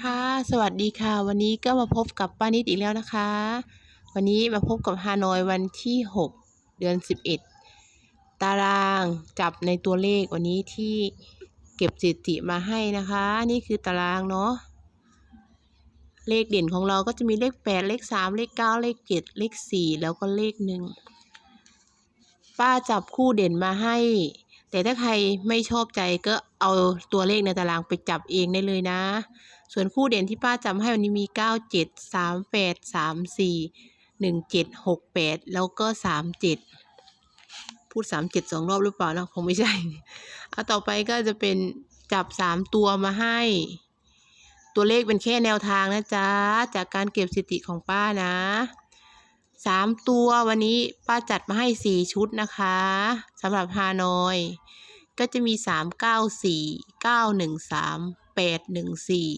ค่ะ สวัสดีค่ะ วันนี้ก็มาพบกับป้านิดอีกแล้วนะคะ วันนี้มาพบกับฮานอยวันที่ 6 เดือน 11 ตารางจับในตัวเลขวันนี้ที่เก็บสถิติมาให้นะคะ นี่คือตารางเนาะเลขเด่นของเราก็จะมีเลข 8 เลข 3 เลข 9 เลข 7 เลข 4 แล้วก็เลขหนึ่งป้าจับคู่เด่นมาให้ แต่ถ้าใครไม่ชอบใจก็เอาตัวเลขในตารางไปจับเองได้เลยนะ ส่วนคู่เด่นที่ป้าจำให้วันนี้มี 9 7 3 8 3 4 1 7 6 8 แล้วก็ 37 พูด 37สองรอบหรือเปล่านะคงไม่ใช่เอาต่อไปก็จะเป็นจับ 3 ตัวมาให้ ตัวเลขเป็นแค่แนวทางนะจ๊ะ จากการเก็บสถิติของป้านะสามตัววันนี้ป้าจัดมาให้สี่ชุดนะคะสำหรับฮานอย ก็จะมีสามเก้าสี่เก้าหนึ่งสามแปดหนึ่งสี่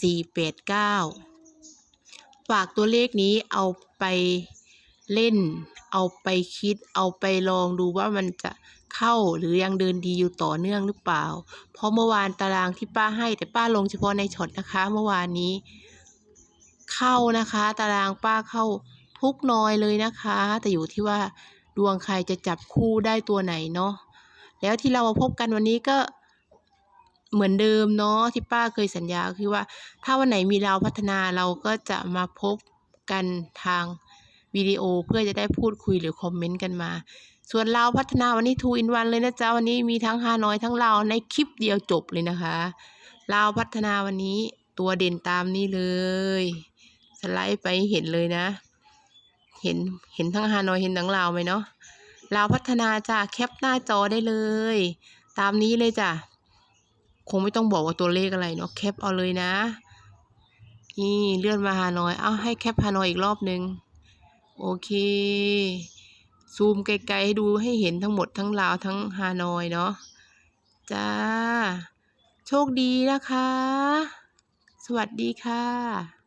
สี่แปดเก้าฝากตัวเลขนี้เอาไปเล่น เอาไปคิด เอาไปลองดูว่ามันจะเข้าหรือยังเดินดีอยู่ต่อเนื่องหรือเปล่า เพราะเมื่อวานตารางที่ป้าให้แต่ป้าลงเฉพาะในช็อตนะคะ เมื่อวานนี้ เข้านะคะ ตารางป้าเข้าทุกน้อยเลยนะคะ แต่อยู่ที่ว่าดวงใครจะจับคู่ได้ตัวไหนเนาะแล้วที่เรามาพบกันวันนี้ก็ เหมือนเดิมเนาะที่ป้าเคยสัญญาคือว่า ถ้าวันไหนมีเราพัฒนาเราก็จะมาพบกันทางวิดีโอเพื่อจะได้พูดคุยหรือคอมเมนต์กันมา ส่วนเราพัฒนาวันนี้ทูอินวันเลยนะจ๊ะ วันนี้มีทั้งฮานอยทั้งเราในคลิปเดียวจบเลยนะคะเราพัฒนาวันนี้ตัวเด่นตามนี้เลย สไลด์ไปเห็นเลยนะ เห็นเห็นทั้งฮานอยเห็นทั้งลาไหมเนาะลาพัฒนาจ้ะแคปหน้าจอได้เลย ตามนี้เลยจ้ะ คงไม่ต้องบอกว่าตัวเลขอะไรเนาะแคปเอาเลยนะ นี่เลื่อนมาฮานอย เอาให้แคปฮานอยอีกรอบนึง โอเค ซูมไกลๆให้ดูให้เห็นทั้งหมดทั้งลาวทั้งฮานอยเนาะ จ้า โชคดีนะคะ สวัสดีค่ะ